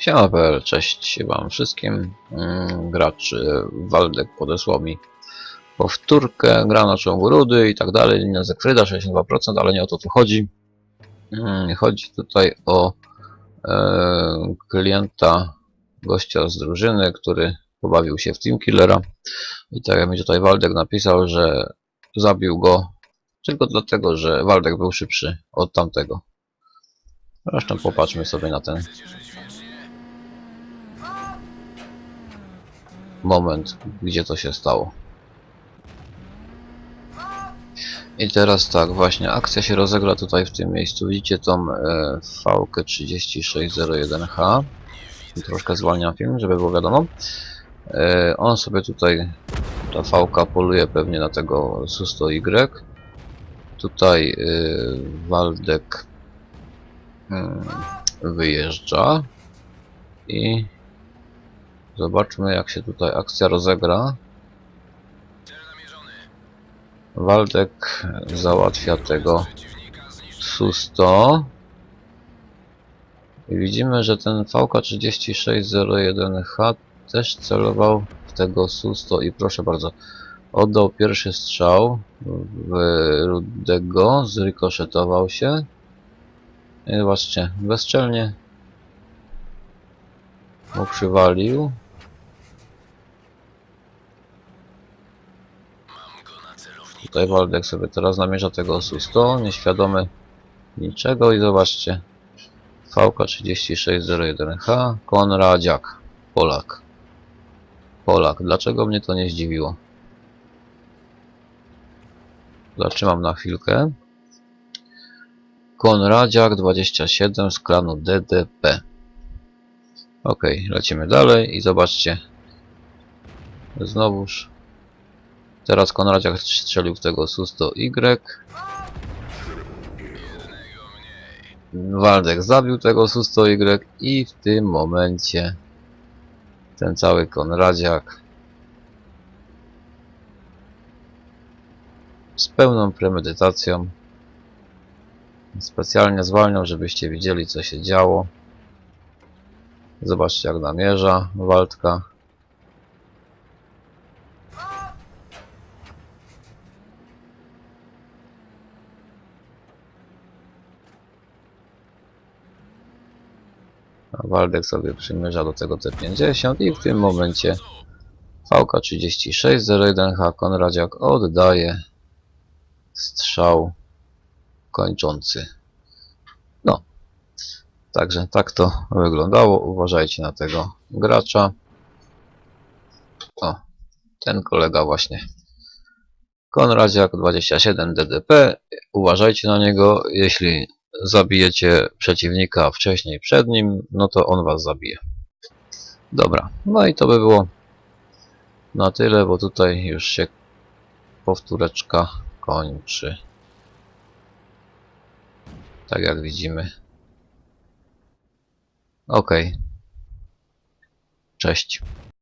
Siema.pl, cześć wam wszystkim. Mm, Gracz Waldek podesłał mi powtórkę, gra na ciągu rudy i tak dalej, linia Zekfryda 62%, ale nie o to tu chodzi. Mm, Chodzi tutaj o e, klienta, gościa z drużyny, który pobawił się w Team Killera i tak jak mi tutaj Waldek napisał, że zabił go tylko dlatego, że Waldek był szybszy od tamtego. Zresztą popatrzmy sobie na ten moment, gdzie to się stało. I teraz tak, właśnie akcja się rozegra tutaj w tym miejscu. Widzicie tą e, VK 3601H. Troszkę zwalniam film, żeby było wiadomo. E, on sobie tutaj, ta VK poluje pewnie na tego Susto-Y. Tutaj e, Waldek mm, wyjeżdża i Zobaczmy jak się tutaj akcja rozegra. Waldek załatwia tego Susto. I widzimy, że ten VK3601H też celował w tego Susto i proszę bardzo, oddał pierwszy strzał w Rudego, zrykoszetował się. I zobaczcie, bezczelnie mu przywalił. Tutaj Waldek sobie teraz namierza tego Susto, nieświadomy niczego i zobaczcie. VK3601H, Konradziak, Polak. Polak. Dlaczego mnie to nie zdziwiło? Zatrzymam na chwilkę. Konradziak 27 z klanu DDP. Ok, lecimy dalej i zobaczcie. Znowuż. Teraz Konradziak strzelił w tego Susto Y. Waldek zabił tego Susto Y i w tym momencie ten cały Konradziak z pełną premedytacją specjalnie zwalniał, żebyście widzieli co się działo. Zobaczcie jak namierza Waldka. Waldek sobie przymierza do tego T50 i w tym momencie VK3601H Konradziak oddaje strzał kończący. No, Także tak to wyglądało. Uważajcie na tego gracza. O, ten kolega właśnie. Konradziak 27 DDP. Uważajcie na niego. Jeśli zabijecie przeciwnika wcześniej przed nim, no to on was zabije. Dobra, no i to by było na tyle, bo tutaj już się powtóreczka kończy. Tak jak widzimy. Ok. Cześć.